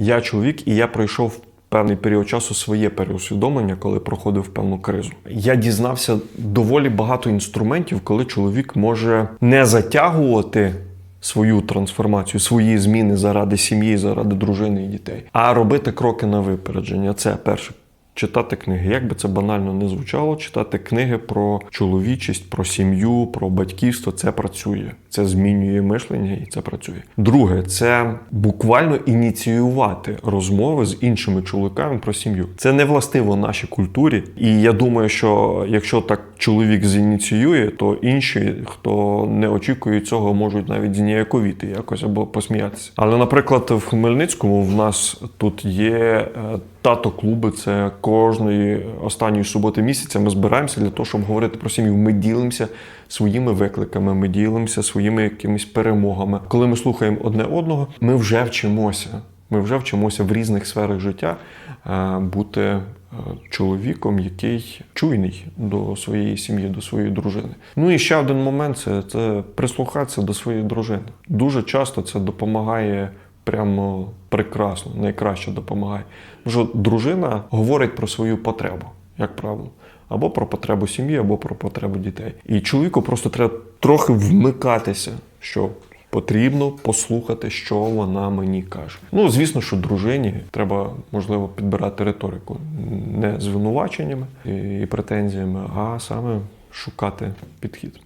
Я чоловік, і я пройшов певний період часу своє переусвідомлення, коли проходив певну кризу. Я дізнався доволі багато інструментів, коли чоловік може не затягувати. Свою трансформацію, свої зміни заради сім'ї, заради дружини і дітей, а робити кроки на випередження. Це перше. Читати книги, як би це банально не звучало, читати книги про чоловічість, про сім'ю, про батьківство це працює. Це змінює мишлення і це працює. Друге, це буквально ініціювати розмови з іншими чоловіками про сім'ю. Це не властиво нашій культурі. І я думаю, що якщо так чоловік зініціює, то інші, хто не очікує цього, можуть навіть зніяковіти якось або посміятися. Але, наприклад, в Хмельницькому в нас тут є е, тато-клуби. Це кожної останньої суботи місяця. Ми збираємося для того, щоб говорити про сім'ю. Ми ділимося своїми викликами, ми ділимося своїми якимись перемогами. Коли ми слухаємо одне одного, ми вже вчимося. Ми вже вчимося в різних сферах життя е, бути е, чоловіком, який чуйний до своєї сім'ї, до своєї дружини. Ну і ще один момент це, це прислухатися до своєї дружини. Дуже часто це допомагає прямо прекрасно, найкраще допомагає. Тому що дружина говорить про свою потребу, як правило. Або про потребу сім'ї, або про потребу дітей. І чоловіку просто треба трохи вмикатися, що потрібно послухати, що вона мені каже. Ну, звісно, що дружині треба, можливо, підбирати риторику не звинуваченнями і претензіями, а саме шукати підхід.